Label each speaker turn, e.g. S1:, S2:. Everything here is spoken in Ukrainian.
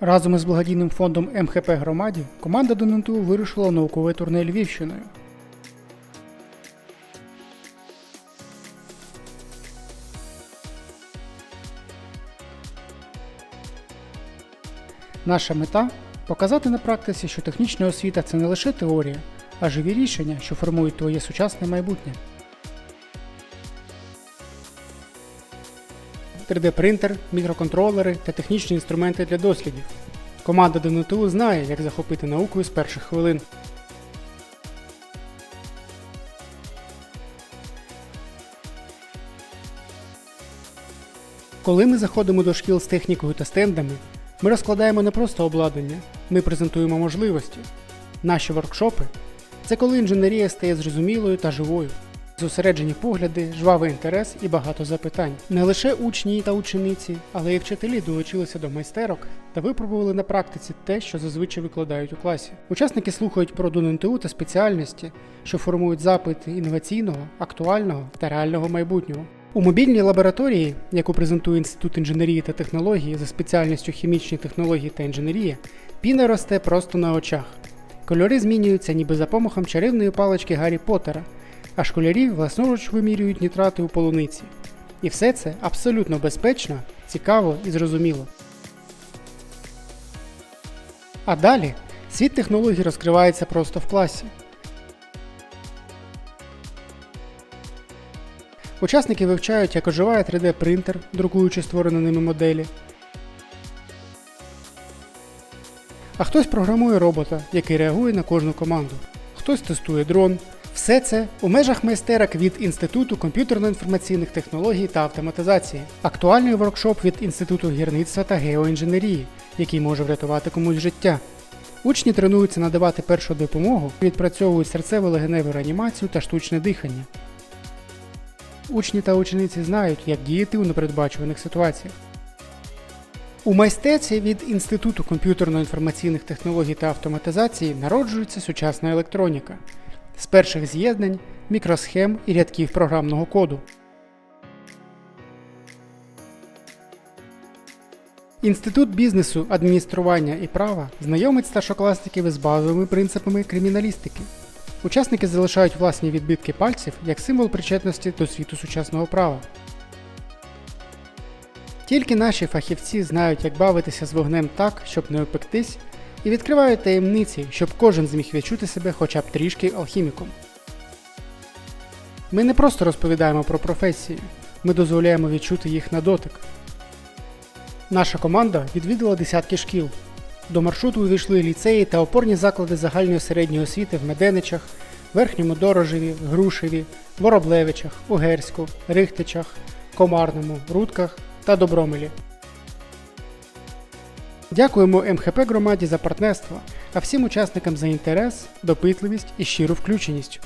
S1: Разом із благодійним фондом МХП Громаді команда ДНТУ вирушила в науковий турне Львівщиною. Наша мета показати на практиці, що технічна освіта це не лише теорія, а живі рішення, що формують твоє сучасне майбутнє. 3D-принтер, мікроконтролери та технічні інструменти для дослідів. Команда ДНТУ знає, як захопити наукою з перших хвилин. Коли ми заходимо до шкіл з технікою та стендами, ми розкладаємо не просто обладнання, ми презентуємо можливості. Наші воркшопи це коли інженерія стає зрозумілою та живою. Зосереджені погляди, жвавий інтерес і багато запитань. Не лише учні та учениці, але й вчителі долучилися до майстерок та випробували на практиці те, що зазвичай викладають у класі. Учасники слухають про ДНТУ та спеціальності, що формують запити інноваційного, актуального та реального майбутнього. У мобільній лабораторії, яку презентує Інститут інженерії та технології за спеціальністю хімічні технології та інженерія, піна росте просто на очах. Кольори змінюються ніби за помахом чарівної палички Гаррі Поттера, а школярі власноруч вимірюють нітрати у полуниці. І все це абсолютно безпечно, цікаво і зрозуміло. А далі світ технологій розкривається просто в класі. Учасники вивчають, як оживає 3D-принтер, друкуючи створені ними моделі. А хтось програмує робота, який реагує на кожну команду. Хтось тестує дрон. Все це у межах майстерок від Інституту комп'ютерно-інформаційних технологій та автоматизації. Актуальний воркшоп від Інституту гірництва та геоінженерії, який може врятувати комусь життя. Учні тренуються надавати першу допомогу, відпрацьовують серцево-легеневу реанімацію та штучне дихання. Учні та учениці знають, як діяти у непередбачуваних ситуаціях. У майстерці від Інституту комп'ютерно-інформаційних технологій та автоматизації народжується сучасна електроніка з перших з'єднань, мікросхем і рядків програмного коду. Інститут бізнесу, адміністрування і права знайомить старшокласників із базовими принципами криміналістики. Учасники залишають власні відбитки пальців як символ причетності до світу сучасного права. Тільки наші фахівці знають, як бавитися з вогнем так, щоб не опектись, і відкривають таємниці, щоб кожен зміг відчути себе хоча б трішки алхіміком. Ми не просто розповідаємо про професії, ми дозволяємо відчути їх на дотик. Наша команда відвідала десятки шкіл. До маршруту увійшли ліцеї та опорні заклади загальної середньої освіти в Меденичах, Верхньому Дорожеві, Грушеві, Вороблевичах, Угерську, Рихтичах, Комарному, Рудках та Добромелі. Дякуємо МХП громаді за партнерство, а всім учасникам за інтерес, допитливість і щиру включеність.